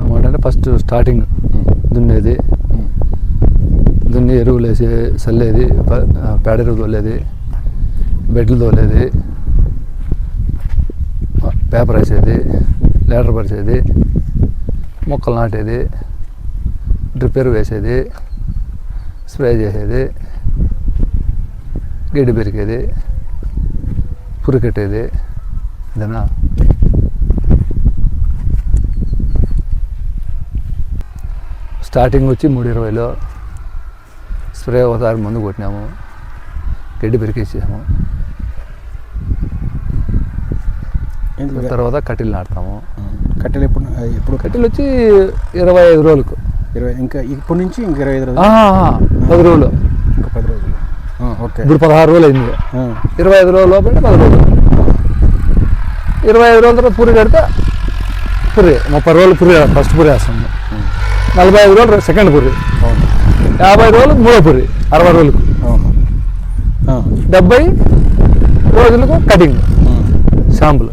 టమాటా అంటే first starting దున్నేది దున్ని ఎరువులు వేసి చల్లేది ప- ఆ, పేడ ఎరువు తోలేది బెడ్లు తోలేది ఆ, పేపర్ వేసేది లేటర్ పరిచేది మొక్కలు నాటేది డ్రిప్ ఎరువు వేసేది స్ప్రే చేసేది గిడ్డి పెరికేది పురికెట్టేది ఇదేనా స్టార్టింగ్ వచ్చి మూడు ఇరవైలో స్ప్రే ఒకసారి మందు కొట్టినాము. గడ్డి పెరికేసాము? తర్వాత కట్టెలు నాటుతాము. కట్టెలు ఎప్పుడు ఎప్పుడు? కట్టెలు వచ్చి ఇరవై ఐదు రోజులకు. ఇరవై ఇంకా ఇప్పటి నుంచి ఇంక ఇరవై ఐదు రోజులు? పది రోజులు. ఇంకా పది రోజులు. ఓకే. ఇప్పుడు పదహారు రోజులు అయింది. ఇరవై ఐదు రోజుల లోపల పది రోజులు. ఇరవై ఐదు రోజుల తర్వాత పురి కడితే పురి ముప్పై రోజులు పురి ఫస్ట్ పురి వేస్తుంది నలభై ఐదు రోజులు సెకండ్ పురి. యాభై రోజులు మూడో పురి అరవై రోజులకు. డెబ్బై రోజులకు కటింగ్ షాంపులు.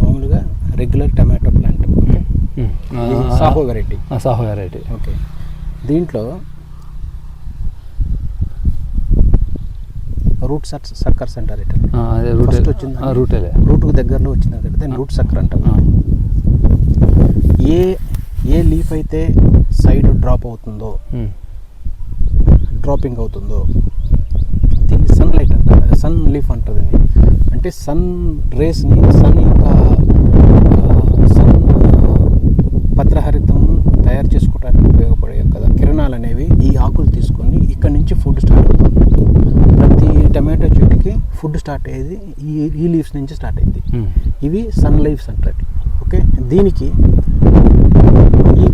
మామూలుగా regular tomato plant Saaho variety Saaho variety okay దీంట్లో రూట్ సక్ సక్కర్స్ అంటారు రూటే వచ్చిందా? ఆ, రూటేలే రూట్కు దగ్గరలో వచ్చింది దాన్ని రూట్ సక్కర్ అంటాం. ఆ, ఏ ఏ లీఫ్ అయితే సైడ్ డ్రాప్ అవుతుందో డ్రాపింగ్ అవుతుందో దీన్ని సన్ లైట్ అంటారు. సన్ లీఫ్ అంటారు దీన్ని. అంటే సన్ రేస్ని సన్ యొక్క సన్ పత్రహరితం తయారు చేసుకోవడానికి ఉపయోగపడే కదా కిరణాలు అనేవి ఈ ఆకులు తీసుకొని ఇక్కడ నుంచి ఫుడ్ స్టార్ట్ అవుతుంది ప్రతి టమాటో చెట్టుకి ఫుడ్ స్టార్ట్ అయ్యేది ఈ ఈ లీవ్స్ నుంచి స్టార్ట్ అయింది ఉమ్, ఇవి సన్ లీవ్స్ అంటారు. ఓకే దీనికి ఈ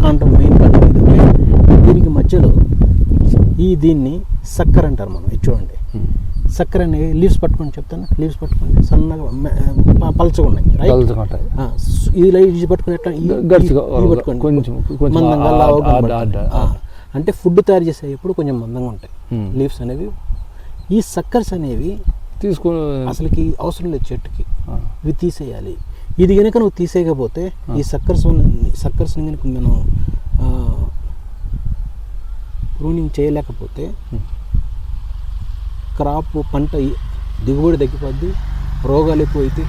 కాండం మెయిన్ కాండం ఇది ఓకే దీనికి మధ్యలో ఈ దీన్ని సక్కర్ అంటారు మనం ఇది చూడండి. సక్కర్ అనే లీవ్స్ పట్టుకొని చెప్తాను. లీవ్స్ పట్టుకోండి సన్నగా పల్చగా ఉన్నాయి ఇది లైట్ పట్టుకుని ఎట్లా? పట్టుకోండి. కొంచెం- మందంగా లావుగా అంటే ఫుడ్ తయారు చేసేటప్పుడు కొంచెం మందంగా ఉంటాయి. లీవ్స్ అనేవి. ఈ సక్కర్స్ అనేవి తీసుకుని అసలుకి అవసరం లేదు చెట్టుకి. ఇవి తీసేయాలి. ఇది కనుక నువ్వు తీసేయకపోతే ఈ సక్కర్స్ సక్కర్స్ని కనుక మనం ప్రూనింగ్ చేయలేకపోతే. క్రాప్ పంట దిగుబడి తగ్గిపోద్ది రోగాలు ఎక్కువ అయితే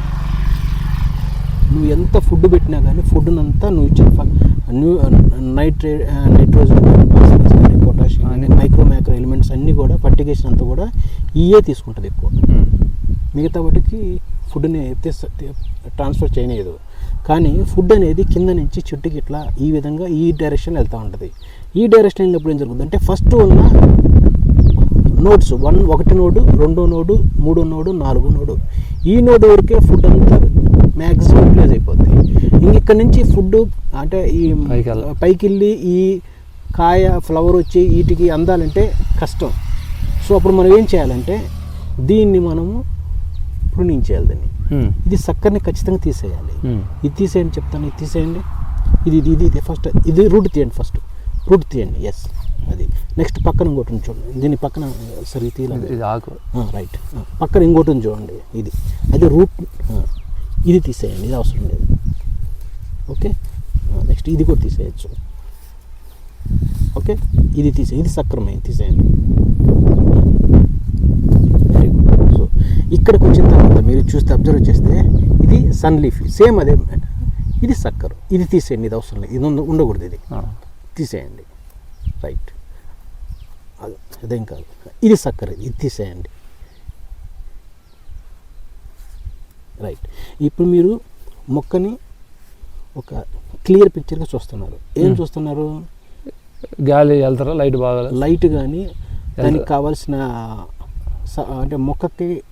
నువ్వు ఎంత ఫుడ్ పెట్టినా కానీ ఫుడ్ అంతా నువ్వు ఇచ్చిన న్యూ నైట్రే నైట్రోజన్ పొటాషియం అన్ని. మైక్రో మైక్రో ఎలిమెంట్స్ అన్నీ కూడా పట్టికేషన్ అంతా కూడా ఈయే తీసుకుంటుంది ఎక్కువ మిగతా వాటికి ఫుడ్ని ట్రాన్స్ఫర్ చేయలేదు కానీ ఫుడ్ అనేది కింద నుంచి చెట్టుకి ఇట్లా ఈ విధంగా ఈ డైరెక్షన్ వెళ్తూ ఉంటుంది. ఈ డైరెక్షన్ వెళ్ళినప్పుడు ఏం జరుగుతుంది అంటే ఫస్ట్ ఉన్న నోడ్స్ వన్ ఒకటి నోడు రెండో నోడు మూడో నోడు నాలుగో నోడు. ఈ నోడు వరకే ఫుడ్ అంతా మ్యాక్సిమం యూటిలైజ్ అయిపోద్ది. ఇంక ఇక్కడ నుంచి ఫుడ్ అంటే ఈ పైకి వెళ్ళ- పైకి వెళ్ళి ఈ కాయ ఫ్లవర్ వచ్చి వీటికి అందాలంటే కష్టం. సో అప్పుడు మనం ఏం చేయాలంటే దీన్ని మనము ప్రూనింగ్ చేయాలి దాన్ని. ఇది సక్కర్ని ఖచ్చితంగా తీసేయాలి. ఇది తీసేయండి చెప్తాను ఇది తీసేయండి. ఇది ఇది ఇది ఫస్ట్ ఇది రూట్ తీయండి ఫస్ట్ రూట్ తీయండి ఎస్ అది. నెక్స్ట్ పక్కన ఇంకోటి చూడండి. దీని పక్కన సరే తీయాలి ఆకు. రైట్ పక్కన ఇంకోటి చూడండి. ఇది. అది రూట్ ఇది తీసేయండి ఇది అవసరం లేదు. ఓకే నెక్స్ట్ ఇది కూడా తీసేయచ్చు. ఓకే ఇది తీసే ఇది సక్రమే తీసేయండి. ఇక్కడికి వచ్చిన తర్వాత మీరు చూస్తే అబ్జర్వ్ చేస్తే ఇది సన్ లీఫ్ సేమ్ అదే ఇది సక్కరు ఇది తీసేయండి ఇది అవసరం లేదు. ఇది ఉండ- ఉండకూడదు ఇది. తీసేయండి. రైట్ అది అదేం కాదు. ఇది సక్కర ఇది తీసేయండి. రైట్ ఇప్పుడు మీరు మొక్కని ఒక క్లియర్ పిక్చర్గా చూస్తున్నారు. ఏం. చూస్తున్నారు? గాలి వెళ్తారా? లైట్ బాగా లైట్ కానీ దానికి కావాల్సిన అంటే మొక్కకి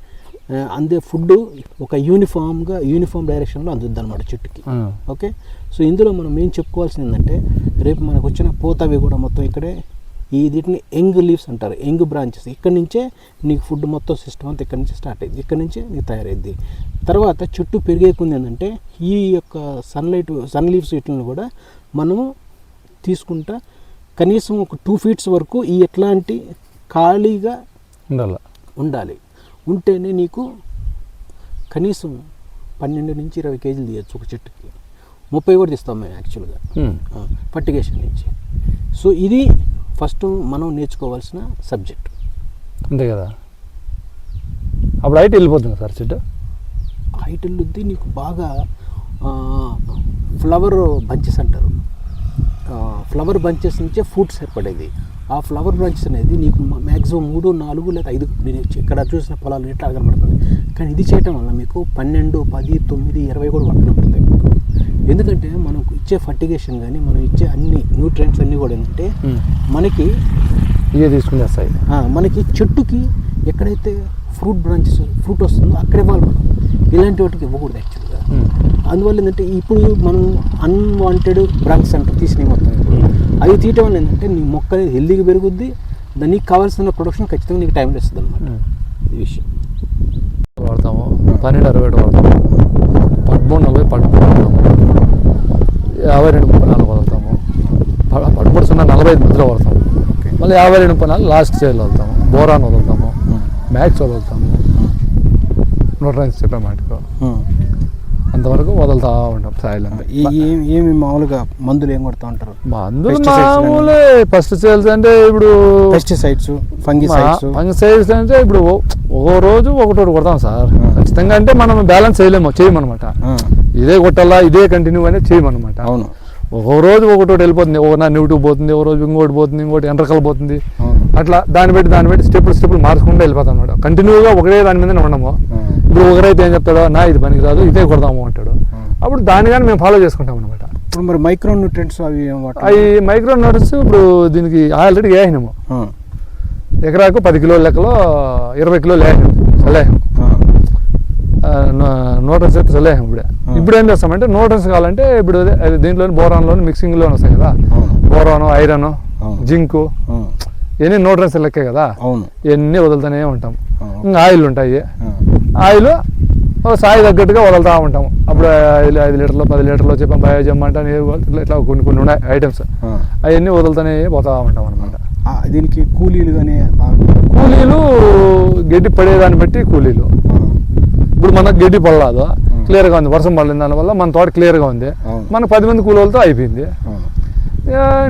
అందే ఫుడ్ ఒక యూనిఫామ్గా యూనిఫామ్ డైరెక్షన్లో అందుద్ది అనమాట చెట్టుకి ఓకే? సో ఇందులో మనం ఏం చెప్పుకోవాల్సింది ఏంటంటే రేపు మనకు వచ్చిన పోతవి కూడా మొత్తం ఇక్కడే ఈ వీటిని యంగ్ లీవ్స్ అంటారు యంగ్ బ్రాంచెస్. ఇక్కడ నుంచే నీకు ఫుడ్ మొత్తం సిస్టమ్ అంతా ఇక్కడ నుంచి స్టార్ట్ అయింది ఇక్కడ నుంచే నీకు తయారైద్ది. తర్వాత చుట్టూ పెరిగే కొంది ఏంటంటే ఈ యొక్క సన్లైట్ సన్ లీవ్స్ వీటిని కూడా మనము తీసుకుంటా కనీసం ఒక టూ ఫీట్స్ వరకు ఈ ఎట్లాంటి ఖాళీగా ఉండాల. ఉండాలి. ఉంటేనే నీకు కనీసం పన్నెండు నుంచి ఇరవై కేజీలు తీయచ్చు ఒక చెట్టుకి. ముప్పై కూడా తీస్తాం మేము యాక్చువల్గా. పట్టికేషన్ నుంచి. సో ఇది ఫస్ట్ మనం నేర్చుకోవాల్సిన సబ్జెక్ట్ అంతే కదా? అప్పుడు హైట్ వెళ్ళిపోతుంది సార్ చెట్టు? హైట్ వెళ్ళొద్ది నీకు బాగా ఫ్లవర్ బంచెస్ అంటారు. ఫ్లవర్ బంచెస్ నుంచే ఫ్రూట్స్ ఏర్పడేది. ఆ ఫ్లవర్ బంచెస్ అనేది నీకు మ్యాక్సిమం మూడు నాలుగు లేదా ఐదు నేను ఇక్కడ చూసిన పొలాలు ఎట్లా కనబడుతుంది కానీ ఇది చేయటం వల్ల మీకు పన్నెండు పది తొమ్మిది ఇరవై కూడా కనబడతాయి మీకు ఎందుకంటే మనకు ఇచ్చే ఫర్టిగేషన్ కానీ మనం ఇచ్చే అన్ని న్యూట్రియంట్స్ అన్నీ కూడా ఏంటంటే. మనకి ఇవే తీసుకుని వస్తాయి ఆ, మనకి చెట్టుకి ఎక్కడైతే ఫ్రూట్ బ్రాంచెస్ ఫ్రూట్ వస్తుందో అక్కడే ఇవ్వాలి మనం ఇలాంటి వాటికి ఇవ్వకూడదు యాక్చువల్గా ఉమ్. అందువల్ల ఏంటంటే ఇప్పుడు మనం అన్వాంటెడ్ బ్రాంచెస్ అంటూ తీసినవి మొత్తం ఇప్పుడు. అవి తీయటం వల్ల ఏంటంటే నీ మొక్క అనేది హెల్దీగా పెరుగుద్ది దానికి కావాల్సిన ప్రొడక్షన్ ఖచ్చితంగా నీకు టైం ఇస్తుంది అనమాట ఉమ్. ఈ విషయం. వాడతాము. పన్నెండు అరవై ఏడు వాడతాము. పదమూడు నలభై పదమూడు వాడతాము. యాభై రెండు ముప్పై నాలుగు వదులుతాము ప- పదమూడు సున్నా నలభై ఐదు మధ్యలో వాడతాము. మళ్ళీ యాభై రెండు ముప్పై నాలుగు లాస్ట్ చేయాలి వదులుతాము బోరాన్ వదులుతాము మ్యాక్స్ వదులుతాము నూట రైన్స్ చెప్పే మాటకు అంతవరకు వదులుతా ఉంటాం సాయిల్ అంతా. ఏమి మామూలుగా మందులు ఏం కొడతా ఉంటారు? మందులు? మామూలే ఫస్ట్ సేల్స్ అంటే ఇప్పుడు పెస్టిసైడ్స్ ఫంగిసైడ్స్. ఫంగిసైడ్స్ అంటే ఇప్పుడు ఓ రోజు ఒకటోటి కొడతాం సార్. ఖచ్చితంగా అంటే మనం బ్యాలెన్స్ చేయలేము చేయమన్నమాట ఇదే కొట్టాలా ఇదే కంటిన్యూ అనేది చేయమన్నమాట అవును. ఒక రోజు ఒకటోటి వెళ్ళిపోతుంది ఒక నా నెగిటివ్ పోతుంది ఒక రోజు ఇంకోటి పోతుంది ఇంకోటి ఎండ్రకలు పోతుంది. అట్లా దాన్ని బట్టి దాన్ని బట్టి స్టెప్పులు స్టెప్పులు మార్చుకుంటూ వెళ్ళిపోతాం అనమాట కంటిన్యూగా ఒకటే దాని మీదనే ఉండము. ఇప్పుడు ఒకరైతే ఏం చెప్తాడో నా ఇది పనికి రాదు ఇదే కొడదాము అంటాడు. అప్పుడు దాన్ని కానీ మేము ఫాలో చేసుకుంటాం అనమాట ఇప్పుడు మరి మైక్రో న్యూట్రియంట్స్ అవి? అవి మైక్రో నోట్స్ ఇప్పుడు దీనికి ఆల్రెడీ వేసినాము ఆ, ఎకరాకు పది కిలోల లెక్కలో ఇరవై కిలోలు వేసినాం చల్లేసాం ఆ, నోటన్స్ అయితే చల్లేసాం ఇప్పుడే. ఇప్పుడు ఏం చేస్తామంటే నోటన్స్ కావాలంటే ఇప్పుడు అదే అది దీంట్లో బోరాన్లోని మిక్సింగ్లో వస్తాయి కదా. బోరాను ఐరన్. జింకు ఆ, ఇవన్నీ నోటన్స్ లెక్కే కదా. ఇవన్నీ వదులుతూనే ఉంటాం. ఇంకా ఆయిల్ ఉంటాయి. ఆయిల్ సాయి తగ్గట్టుగా వదులుతూ ఉంటాము. అప్పుడు ఐదు ఐదు లీటర్లు పది లీటర్లు చెప్పాం బయోజమ్ అంటే ఇట్లా ఇట్లా కొన్ని కొన్ని ఉన్నాయి ఐటమ్స్. అవన్నీ వదులుతూనే పోతా ఉంటాం అనమాట దీనికి కూలీలు కానీ కూలీలు గడ్డి పడేదాన్ని బట్టి కూలీలు. ఇప్పుడు మనకు గడ్డి పడలేదు. క్లియర్గా ఉంది. వర్షం పడలేదు దానివల్ల మన తోట క్లియర్గా ఉంది. అవును. మన పది మంది కూలీలతో అయిపోయింది.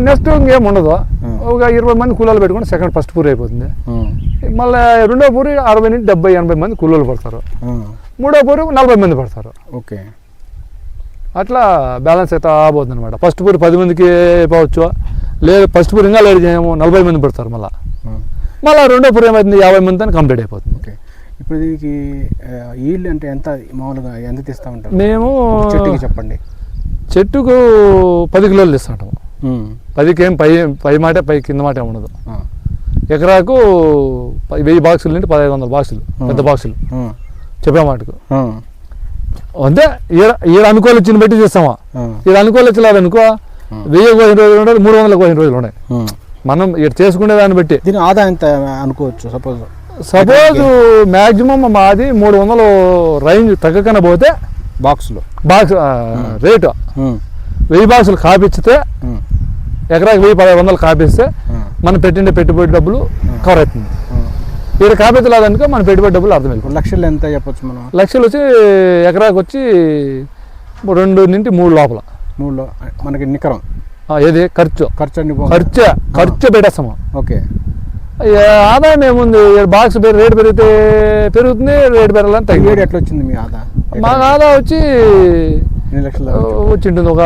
నెక్స్ట్ ఇంకేం ఉండదు. ఒక ఇరవై మంది కూలీలు పెట్టుకుంటే సెకండ్ ఫస్ట్ పూరి అయిపోతుంది. మళ్ళీ రెండో పూరి అరవై నుంచి డెబ్బై ఎనభై మంది కూలీలు పడతారు. మూడో పూరి నలభై మంది పడతారు. ఓకే. అట్లా బ్యాలెన్స్ అయితే పోతుంది అనమాట ఫస్ట్ పూరి పది మందికి అయిపోవచ్చు లేదు ఫస్ట్ పూరి ఇంకా లేట్ చేయము నలభై మంది పడతారు మళ్ళీ. మళ్ళీ రెండో పూరి ఏమవుతుంది యాభై మంది అని కంప్లీట్ అయిపోతుంది. ఓకే. ఇప్పుడు దీనికి ఈల్డ్ అంటే ఎంత మామూలుగా ఎంత తీస్తా ఉంటారు? మేము చెట్టుకి చెప్పండి. చెట్టుకు పది కిలోలు ఇస్తుంటాము పదికి ఏం పై పై మాటే పై కింద మాట ఉండదు. ఎకరాకు వెయ్యి బాక్సులు నుండి పదహైదు వందల బాక్సులు పెద్ద బాక్సులు. చెప్పే మాటకు. అంతే ఈడ ఈడ అనుకూల వచ్చిన బట్టి చేస్తామా? ఈడ అనుకూల వచ్చలేదు అనుకో వెయ్యి కోసిన రోజులు ఉన్నాయి మూడు వందల కోసిన రోజులు ఉన్నాయి. మనం ఇక్కడ చేసుకునే దాన్ని బట్టి. దీని ఆదాయం అనుకోవచ్చు సపోజ్. సపోజ్ మ్యాక్సిమం మాది మూడు వందలు రేంజ్ తగ్గకన పోతే బాక్స్లో. Box rate. వెయ్యి బాక్సులు కాపిచ్చితే ఎకరాకి వెయ్యి పదహారు వందలు కాపిస్తే మనం పెట్టిండే పెట్టుబడి డబ్బులు కవర్ అవుతుంది. ఇక్కడ కాపించలేదనుకో మన పెట్టుబడి డబ్బులు అర్థం ఇప్పుడు లక్షలు ఎంత చెప్పొచ్చు మనం? లక్షలు వచ్చి ఎకరాకి వచ్చి రెండు నుండి మూడు లోపల. మూడులో మనకి నికరం. ఏది? ఖర్చు. ఖర్చు పో- ఖర్చు ఖర్చు పెట్టేస్తాము. ఓకే. ఆదాయం ఏముంది? బాక్స్ రేటు పెరిగితే పెరుగుతుంది రేటు పెరగాలని తగ్గి ఎట్లా వచ్చింది మీ ఆదా? మా ఆదా వచ్చి లక్షలు ఆ, వచ్చి ఉంటుంది ఒక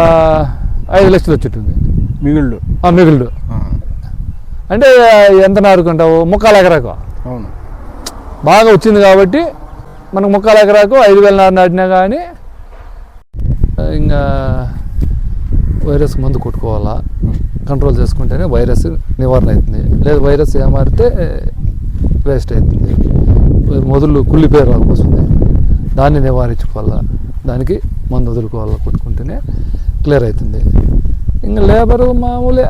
ఐదు లక్షలు వచ్చి ఉంటుంది మిగుళ్ళు. ఆ, అంటే ఎంత నారుకుంటావు? ముక్కాల ఎకరాకు? అవును. బాగా వచ్చింది కాబట్టి మనకు ముక్కాల ఎకరాకు ఐదు వేల నారు నాటినా కానీ ఇంకా వైరస్ మందు కొట్టుకోవాలా? కంట్రోల్ చేసుకుంటేనే వైరస్ నివారణ అవుతుంది. లేదు వైరస్ ఏమారితే వేస్ట్ అవుతుంది. మొదలు కుళ్ళిపోయే రోగం వస్తుంది దాన్ని నివారించుకోవాలా? దానికి మందు వదులుకోవాలా కొట్టుకుంటేనే క్లియర్ అవుతుంది. ఇంకా లేబర్ మామూలే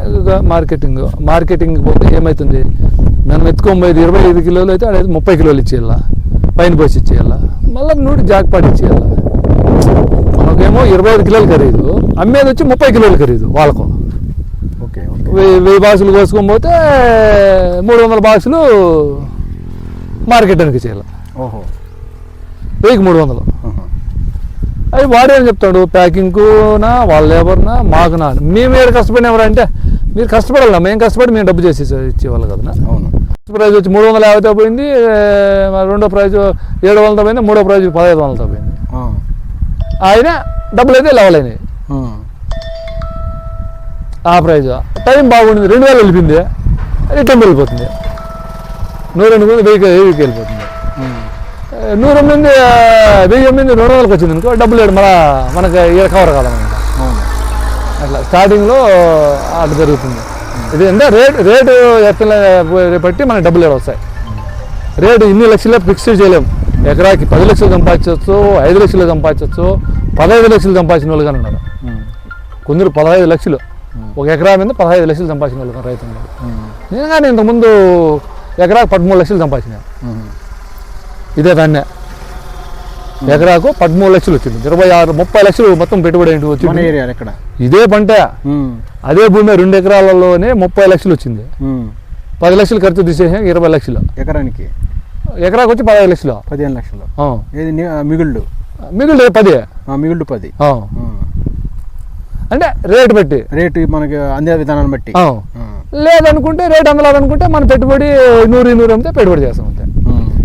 మార్కెటింగ్ మార్కెటింగ్ పోతే ఏమవుతుంది మనం ఎత్తుకొని పోయేది ఇరవై ఐదు కిలోలు అయితే అడైతే ముప్పై కిలోలు ఇచ్చేయాలా? పైన పోసి ఇచ్చేయాలా? మళ్ళీ నూటి జాక్పాట్ ఇచ్చేయాలా? మనకేమో ఇరవై ఐదు కిలోలు ఖరీదు అమ్మేది వచ్చి ముప్పై కిలోలు ఖరీదు వాళ్ళకు. వెయ్యి వెయ్యి బాక్సులు కోసుకొని పోతే మూడు వందల బాక్సులు మార్కెట్కి చేయాలి ఓహో. వెయ్యికి మూడు వందలు. అవి వాడేం చెప్తాడు ప్యాకింగ్కునా వాళ్ళ లేబర్నా మాకునా. మేము ఏడు కష్టపడిన ఎవరంటే మీరు కష్టపడాలి మేము కష్టపడి మేము డబ్బు చేసి ఇచ్చేవాళ్ళు కదా అవును. ఫస్ట్ ప్రైజ్ వచ్చి మూడు వందల యాభైతో పోయింది ఏ, రెండో ప్రైజ్ ఏడు వందలతో పోయింది మూడో ప్రైజ్ పదహైదు వందలతో పోయింది. ఆయన డబ్బులు అయితే లెవెల్ అయినాయి. ఆ, ప్రైజ్ టైం బాగుండింది రెండు వేలు వెళ్ళిపోయింది రిటర్న్ వెళ్ళిపోతుంది. నూరు రెండు వెయ్యి వెయ్యికి వెళ్ళిపోతుంది. ఏ, నూరు ఎనిమిది ఆ, వెయ్యి ఎనిమిది రెండు వందలకి వచ్చింది అనుకో డబ్బులు లేడు మన మనకి ఈడ కవర్ కాదనమాట అట్లా స్టార్టింగ్లో అట్లా జరుగుతుంది. ఇది అంటే రేట్ రేటు ఎత్తుల బట్టి మనకి డబ్బులు ఏడు వస్తాయి. రేటు ఇన్ని లక్షలే ఫిక్స్ చేయలేము ఎకరాకి పది లక్షలు సంపాదించవచ్చు ఐదు లక్షలు సంపాదించవచ్చు పదహైదు లక్షలు సంపాదించిన వాళ్ళు కానీ ఉన్నారు. కొందరు పదహైదు లక్షలు ఒక ఎకరా మీద పదహైదు లక్షలు సంపాదించిన వాళ్ళు రైతు నేను కానీ ఇంతకుముందు ఎకరాకు పదమూడు లక్షలు సంపాదించిన. ఉమ్, ఇదే దాన్నే. ఎకరాకు పదమూడు లక్షలు వచ్చింది. ఇరవై ఆరు ముప్పై లక్షలు మొత్తం పెట్టుబడి ఏంటి వచ్చింది? ఏరియా ఎక్కడ? ఇదే పంట. అదే భూమి రెండు ఎకరాలలోనే ముప్పై లక్షలు వచ్చింది. పది లక్షలు ఖర్చు తీసేసాం ఇరవై లక్షలు. ఎకరానికి? ఎకరాకు వచ్చి పదహైదు లక్షలు. పదిహేను లక్షలు. మిగుళ్ళు? మిగిలిన పది. మిగుళ్ళు పది. అంటే రేటు బట్టి రేటు మనకి అందే విధానాన్ని బట్టి. లేదనుకుంటే రేట్ అందలేదు అనుకుంటే మన పెట్టుబడి నూరు నూరు అమ్మితే పెట్టుబడి చేస్తాం.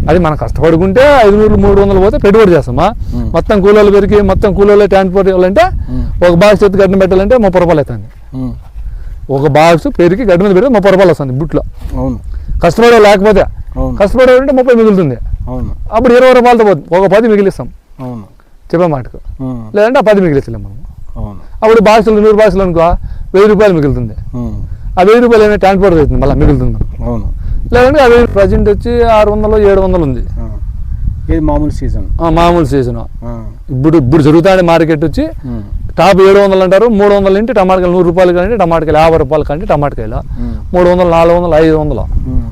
అది మనం కష్టపడుకుంటే ఐదు నూరు మూడు వందలు పోతే పెట్టుబడి చేస్తామా. మొత్తం కూలీలు పెరిగి మొత్తం కూలీలు ట్రాన్స్పోర్ట్ ఉమ్, ఒక బాక్స్ ఎత్తి గడ్డ పెట్టాలంటే ముప్పై రూపాయలు అవుతుంది. ఒక బాక్స్ పెరిగి గడ్డ మీద పెడితే ముప్పై రూపాయలు వస్తుంది బుట్లో. అవును. కష్టపడే లేకపోతే కష్టపడే ఉంటే ముప్పై మిగులుతుంది. అవును. అప్పుడు ఇరవై రూపాయలతో పోతుంది. ఒక పది మిగిలిస్తాం. అవును. చెప్పే మాటకు. లేదంటే ఆ పది మిగిలిస్తలేం మనం. అప్పుడు బాక్సులు నూరు బాక్సులు అనుకో వెయ్యి రూపాయలు మిగులుతుంది. ఆ వెయ్యి రూపాయలు ఏమైనా ట్రాన్స్పోర్ట్ అవుతుంది మళ్ళీ మిగులుతుంది. అవును. లేదంటే అది ప్రజెంట్ వచ్చి ఆరు వందలు ఏడు వందలు ఉంది ఇది మామూలు సీజన్? మామూలు సీజన్. ఇప్పుడు ఇప్పుడు జరుగుతాడే మార్కెట్ వచ్చి టాప్ ఏడు వందలు అంటారు మూడు వందలు ఇంటి టమాటకాయలు నూరు రూపాయలు కంటే టమాటకాయలు యాభై రూపాయలు కంటే టమాటకాయలు. మూడు వందలు నాలుగు వందలు ఐదు వందలు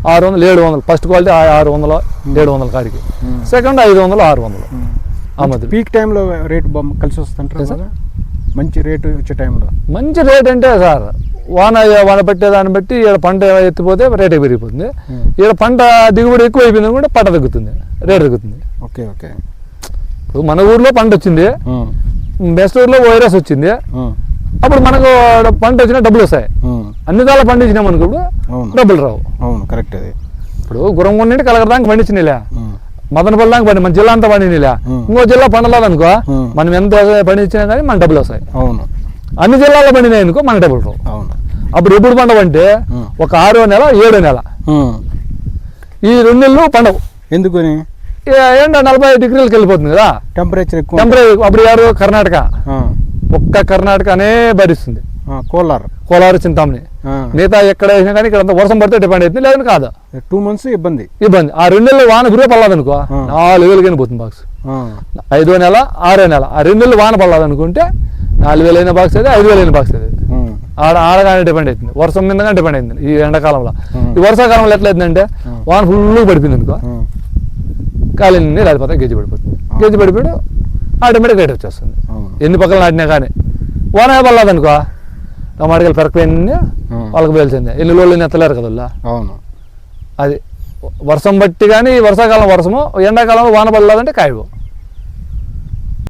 ఆరు వందలు ఏడు వందలు ఫస్ట్ క్వాలిటీ ఆ- ఆరు వందలు ఏడు వందల కాడికి సెకండ్ ఐదు వందలు ఆరు వందలు పీక్ టైంలో రేటు కలిసి వస్తుంటారు? మంచి రేటు వచ్చే టైంలో. మంచి రేట్ అంటే సార్ వాన వాన పట్టే దాన్ని బట్టి ఈడ పంట ఎత్తిపోతే రేట్ పెరిగిపోతుంది. ఉమ్, ఈడ పంట దిగుబడి ఎక్కువ అయిపోయింది కూడా పంట తగ్గుతుంది రేట్ తగ్గుతుంది. Okay okay. ఇప్పుడు మన ఊర్లో పంట వచ్చింది. ఉమ్, నెక్స్ట్ ఊర్లో వైరస్ వచ్చింది. ఉమ్, అప్పుడు మనకు పంట వచ్చినా డబ్బులు వస్తాయి. అన్ని దాకా పండించినాం అనుకో డబ్బులు రావు. అవును కరెక్ట్ అది. ఇప్పుడు గురం నుండి కలగడానికి పండించినలే ఉమ్, మదనపల్లి దాకా పండి మన జిల్లా అంతా పండినలే. ఇంకో జిల్లా పండలేదనుకో. మనం ఎంత పండించినా కానీ మన డబ్బులు వస్తాయి. అవును. అన్ని జిల్లాల్లో పండినాయి అనుకో మన డబ్బులు అవును. అప్పుడు ఎప్పుడు పండవంటే. ఒక ఆరో నెల ఏడో నెల. ఈ రెండు నెలలు పండవు. ఎందుకని? ఈ ఎండ నలభై డిగ్రీలకు వెళ్ళిపోతుంది కదా. టెంపరేచర్ ఎక్కువ. టెంపరేచర్ అప్పుడు ఎవరు? కర్ణాటక. ఒక్క కర్ణాటకనే భరిస్తుంది. ఆ, కోలార్. కోలారు చింతామణి. మిగతా ఎక్కడ వేసినా కానీ ఇక్కడ వర్షం పడితే డిపెండ్ అవుతుంది లేదని కాదు. టూ మంత్స్ ఇబ్బంది. ఇబ్బంది. ఆ రెండు నెలలు వాన గురే పడలేదనుకో. నాలుగు వేలకైనా పోతుంది బాక్స్. ఐదో నెల ఆరో నెల. ఆ రెండు నెలలు వాన పడలేదనుకుంటే నాలుగు వేలైన బాక్స్ అయితే ఐదు వేలైన బాక్స్ అయితే ఆడ ఆడగానే డిపెండ్ అవుతుంది వర్షం మీద డిపెండ్ అవుతుంది ఈ ఎండాకాలంలో. ఈ వర్షాకాలంలో ఎట్లా అవుతుందంటే. వాన ఫుల్ పడిపోయింది అనుకో కాలి నిండి లేకపోతే గెజ్జి పడిపోతుంది. గెజ్జి పడిపోయి ఆటోమేటిక్ రేట్ వచ్చేస్తుంది. ఎన్ని పక్కన నాటినా కానీ. వాన పడలేదనుకో టమాటకాయలు పెరకపోయింది ఉమ్, వాళ్ళకి పేల్చింది ఎన్ని రోజులు ఎత్తలేరు కదా. అవును. అది వర్షం బట్టి కానీ వర్షాకాలం వర్షము ఎండాకాలంలో వాన పడలేదంటే కాయవు.